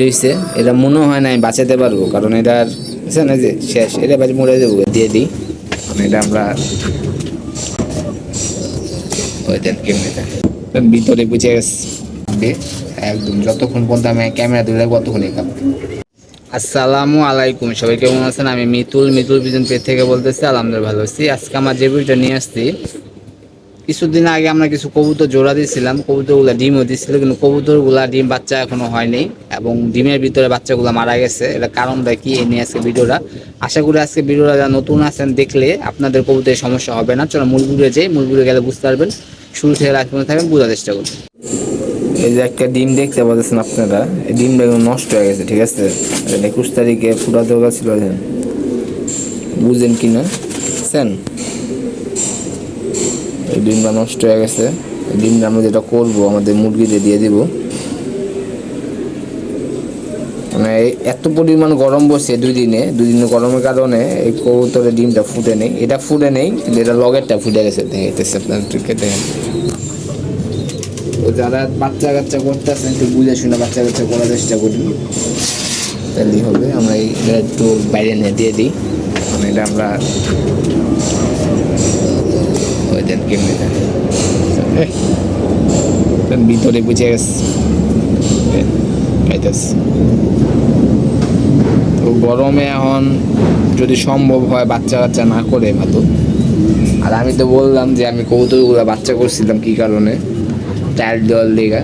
রয়েছে, এটা মনে হয় না আমি বাঁচাতে পারব, কারণ এটার এই যে শেষ, এটা বাজে মরে দেবো দিয়ে দিই। কারণ এটা আমরা ভিতরে বুঝে গেছে। একদম যতক্ষণ পর্যন্ত আমি ক্যামেরা ধরে রাখব, ততক্ষণই কাঁপবে আসসালামু আলাইকুম, সবাই কেমন আছেন? আমি মিতুল মিতুল বিজন পেজ থেকে বলতেছি, আলহামদুলিল্লাহ ভালো আছি। আজকে আমার যে ভিডিওটা নিয়ে আসছি কিছুদিন আগে আমরা কিছু কবুতর জোড়া দিয়েছিলাম, কবুতরগুলা ডিমও দিয়েছিল, কিন্তু কবুতরগুলা ডিম বাচ্চা এখনও হয়নি এবং ডিমের ভিতরে বাচ্চাগুলো মারা গেছে। এটা কারণটা কি এ নিয়ে আজকে ভিডিওটা। আশা করি আজকে ভিডিওটা যারা নতুন আছেন দেখলে আপনাদের কবুতরের সমস্যা হবে না। চলো মূল ভিডিও যাই গেলে বুঝতে পারবেন। শুরু থেকে রাখ পর্যন্ত থাকবেন, বোঝার চেষ্টা করুন এই যে একটা ডিম দেখতে পাচ্ছেন আপনারা, এই ডিমটা কিন্তু নষ্ট হয়ে গেছে, ঠিক আছে? একুশ তারিখে ফুটা দরকার ছিল বুঝেন কি না? বুঝছেন? এই ডিমটা নষ্ট হয়ে গেছে। ডিমটা আমরা যেটা করব, আমাদের মুরগিতে দিয়ে দিব। মানে এত পরিমাণ গরম বসছে দুই দিনে দুই দিনে গরমের কারণে এই কবুতরের ডিমটা ফুটে নেই। এটা ফুটে নেই, কিন্তু এটা লগেরটা ফুটে গেছে। দেখেছে আপনার দেখেন তো যারা বাচ্চা কাচ্চা করতেছেন একটু বুঝে শুনে বাচ্চা কাচ্চা করার চেষ্টা করুন তাহলেই হবে, আমরা এটা একটু বাইরে নিয়ে দিয়ে দিই। মানে এটা আমরা দেন কেমনে দেন। ভিতরে বুঝে গেছে। তো গরমে এখন যদি সম্ভব হয় বাচ্চা কাচ্চা না করে ভালো আর আমি তো বললাম যে আমি কবুতরগুলো বাচ্চা করছিলাম কি কারণে? টায়ার দেওয়ার লেগা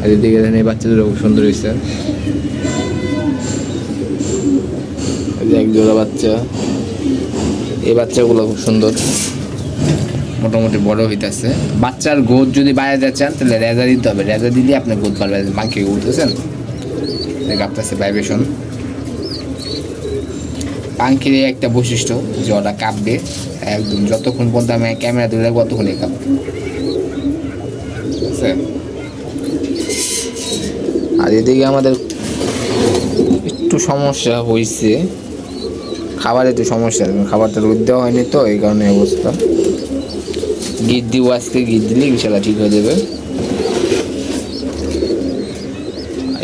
আর এদিকে দেখেন এই বাচ্চাদের খুব সুন্দর হয়েছে। এক জোড়া বাচ্চা। এই বাচ্চাগুলো খুব সুন্দর। মোটামুটি বড় হইতেছে। বাচ্চার গোদ যদি বাইরে চান, তাহলে রেজা দিতে হবে। রেজা দিলে আপনার গোদ বাড়বে। বাকি উঠতেছেন কাঁপতেছে ভাইব্রেশন পাঙ্কির একটা বৈশিষ্ট্য, যে ওরা কাঁপবে। একদম যতক্ষণ পর্যন্ত আমি ক্যামেরা ধরে রাখব, ততক্ষণই কাঁপবে। আর এদিকে আমাদের একটু সমস্যা হয়েছে খাবার একটু সমস্যা খাবারটা রোদ দেওয়া হয়নি তো, এই কারণে অবস্থা। গিট দিব আজকে গিট দিলে ইনশাল্লাহ ঠিক হয়ে যাবে।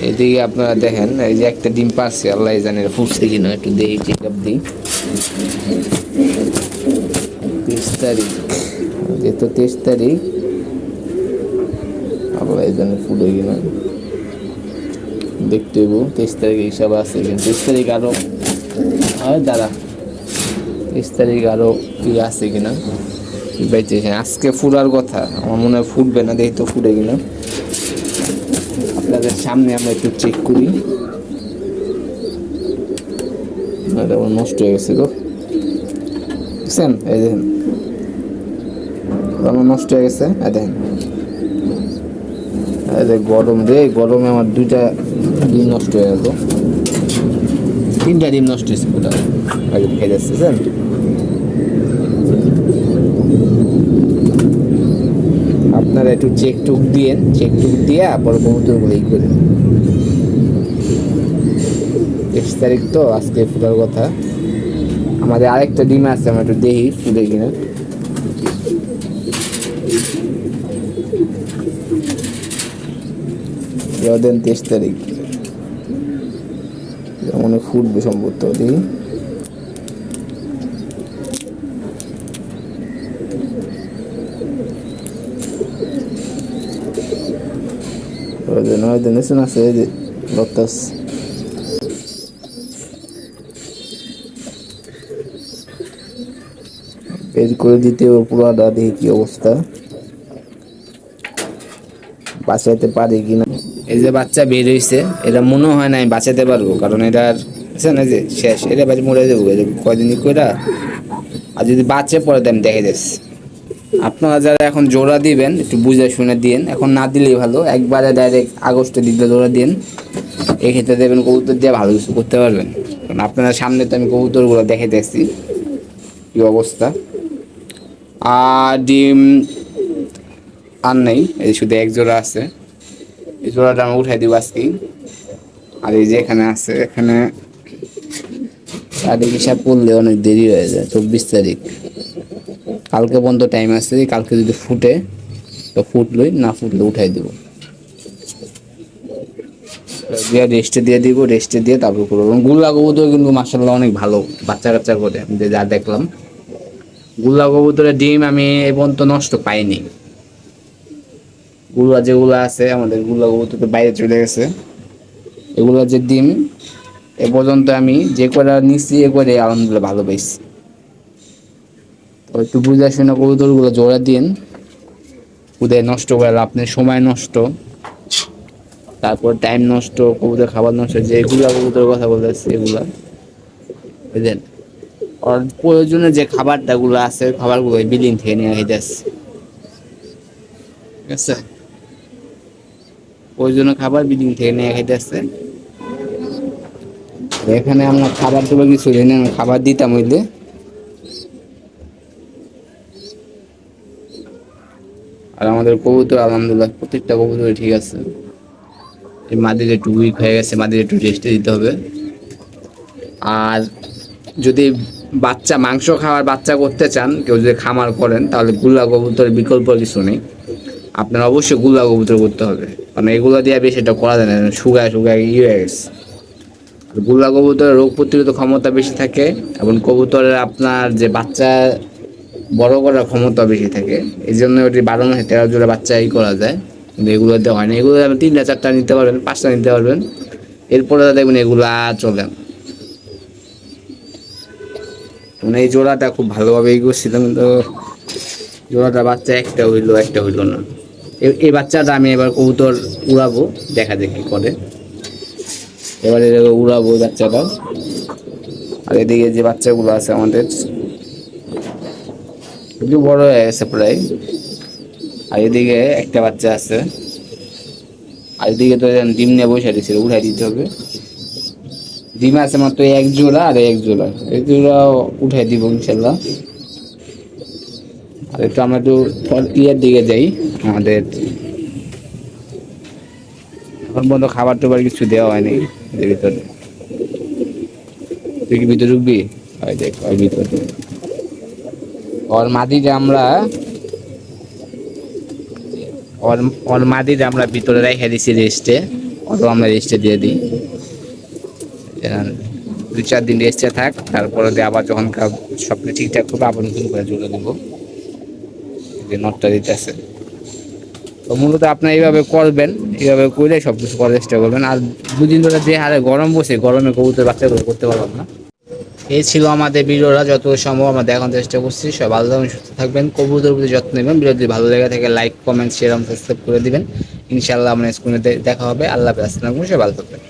এদিকে আপনারা দেখেন, এই যে একটা ডিম পাচ্ছে আল্লাহ জানে ফুটছে কিনা, একটু দেখি চেক আপ দিই। তেইশ তারিখ যেহেতু তেইশ তারিখ। আল্লাহ জানে ফুটে কিনা। দেখতে হইব, তেইশ তারিখ হিসাব আছে তেইশ তারিখ আরও দাদা তেইশ তারিখ আরও কি আছে কিনা? পাইতেছে আজকে ফুটার কথা। আমার মনে হয় ফুটবে না, দেখি তো ফুটে কিনা। আপনাদের সামনে আমরা একটু চেক করি। এটা নষ্ট হয়ে গেছে গো। বুঝছেন এই দেখেন। আমার নষ্ট হয়ে গেছে। এই দেখেন। গরম রে, গরমে আমার দুইটা দিন নষ্ট হয়ে গেল তিনটা ডিম নষ্ট হয়েছে পুরো। খেয়ে যাচ্ছে বুঝছেন আপনারা একটু চেক টুক দিয়েন চেক টুক দিয়ে পরে কবুতরগুলো ই করেন তেইশ তারিখ তো আজকে ফুটার কথা। আমাদের আরেকটা ডিম আছে আমরা একটু দেখি ফুটে কিনা। দেন তেইশ তারিখ। মনে ফুটবে সম্ভবত দেখি দিন এসে আছে এই যে লতাস। বের করে দিতে কি অবস্থা। বাঁচাইতে পারি কিনা? এই যে বাচ্চা বের হয়েছে এটা মনে হয় না আমি বাঁচাতে পারব, কারণ এটার বুঝছেন এই যে শেষ, এটা বাজে মরে যাব কয়দিন কইরা। আর যদি বাঁচে পরে দেন, দেখে যাচ্ছে আপনারা যারা এখন জোড়া দিবেন, একটু বুঝে শুনে দিন এখন না দিলেই ভালো, একবারে ডাইরেক্ট আগস্টে দিতে জোড়া দিন এক্ষেত্রে দেবেন কবুতর দিয়ে ভালো কিছু করতে পারবেন। কারণ আপনারা সামনে তো আমি কবুতরগুলো দেখে দেখছি, কী অবস্থা। আর ডিম আর নেই, এই শুধু এক জোড়া আছে। এই জোড়াটা আমি উঠাই দিব আজকে। আর এই যে এখানে আছে এখানে তারিখ হিসাব করলে অনেক দেরি হয়ে যায় চব্বিশ তারিখ। কালকে পর্যন্ত টাইম আছে কালকে যদি ফুটে তো ফুটলই না ফুটলে উঠাই দেবো। দিয়ে রেস্টে দিয়ে দিব রেস্টে দিয়ে তারপর করব। এবং গুল্লা কবুতর কিন্তু মাসাল্লাহ অনেক ভালো বাচ্চা কাচ্চা করে যে যা দেখলাম। গুল্লা কবুতরের ডিম আমি এ পর্যন্ত নষ্ট পাইনি। গুলা যেগুলো আছে, আমাদেরগুলা কবুতর তো বাইরে চলে গেছে। এগুলো যে ডিম, এ পর্যন্ত আমি যে কটা নিচ্ছি এ করে আলহামদুলিল্লাহ ভালো পাইছি। তো একটু বুঝে শুনে কবুতরগুলো জোড়া দিন উদয় নষ্ট করে আপনি সময় নষ্ট। তারপর টাইম নষ্ট কবুতর খাবার নষ্ট যেগুলা কবুতর কথা বলতেছে, এগুলা। বুঝলেন? আর প্রয়োজনে যে খাবারটা গুলো আছে, খাবারগুলো বিল্ডিং থেকে নিয়ে খাইতেছে ঠিক আছে? প্রয়োজনীয় খাবার বিল্ডিং থেকে নিয়ে খাইতে আসছে এখানে আমরা খাবার টাবার কিছু নেই আমরা খাবার দিতাম হইলে আর আমাদের কবুতর, আলহামদুলিল্লাহ, প্রত্যেকটা কবুতর ঠিক আছে। এই মাদির একটু উইক হয়ে গেছে, মাদির একটু রেস্টে দিতে হবে। আর যদি বাচ্চা মাংস খাওয়ার বাচ্চা করতে চান, কেউ যদি খামার করেন, তাহলে গুল্লা কবুতরের বিকল্প কিছু নেই। আপনার অবশ্যই গুল্লা কবুতর করতে হবে। কারণ এগুলো দিয়ে বেশি এটা করা যায় না, শুকায় শুকায় ইয়ে হয়ে গেছে। গুল্লা কবুতরের রোগ প্রতিরোধ ক্ষমতা বেশি থাকে এবং কবুতরের আপনার যে বাচ্চা বড় করার ক্ষমতা বেশি থাকে। এই জন্য ওটি বারো মাসে তেরো জোড়া বাচ্চা ই করা যায়। কিন্তু এগুলো দেওয়া হয় না। এগুলো আপনি তিনটা, চারটা নিতে পারবেন, পাঁচটা নিতে পারবেন। এরপরে দেখবেন এগুলো চলে মানে এই জোড়াটা খুব ভালোভাবে ই করছিলাম কিন্তু জোড়াটা বাচ্চা একটা হইল একটা হইল না। এই বাচ্চাটা আমি এবার কবুতর উড়াবো, দেখা যাক কি করে। এবারে এটাকে উড়াবো বাচ্চাটা। আর এদিকে যে বাচ্চাগুলো আছে আমাদের, একটু বড় হয়ে গেছে প্রায়। আর এদিকে একটা বাচ্চা আছে। আর এদিকে তো ডিম নিয়ে বসে দিয়েছিল উঠাই দিতে হবে। ডিম আছে মাত্র এক জোড়া আর এক জোড়া। এক জোড়া উঠাই দিব ইনশাল্লাহ। একটু আমরা একটু ইয়ের দিকে যাই। আমাদের এখন পর্যন্ত খাবার টাবার কিছু দেওয়া হয়নি এর ভিতরে। তুই কি ভিতরে ঢুকবি? ওই দেখ, ওই ভিতরে। ওর মাটিতে আমরা ওর ওর মাটিতে আমরা ভিতরে রেখে দিছি রেস্টে। অত আমরা রেস্টে দিয়ে দিই। দুই চার দিন রেস্টে থাক, তারপরে আবার যখন কা- সব কিছু ঠিকঠাক করবে আবার নতুন করে জুড়ে দেবো যে নটটা দিতেছে। তো মূলত আপনার এইভাবে করবেন, এইভাবে করলে সব কিছু করার চেষ্টা করবেন। আর দুদিন ধরে যে হারে গরম বসে গরমে কবুতর বাচ্চাগুলো করতে পারবেন না। এই ছিল আমাদের ভিডিওটা যত সম্ভব আমরা দেখানোর চেষ্টা করছি। সব ভালো থাকবেন, সুস্থ থাকবেন, কবুতর প্রতি যত্ন নেবেন। ভিডিও যদি ভালো লেগে থাকে, লাইক, কমেন্ট শেয়ার সাবস্ক্রাইব করে দিবেন। ইনশাআল্লাহ আমরা স্ক্রিনে দেখা হবে। আল্লাহ আসসালামু সবাই ভালো থাকবেন।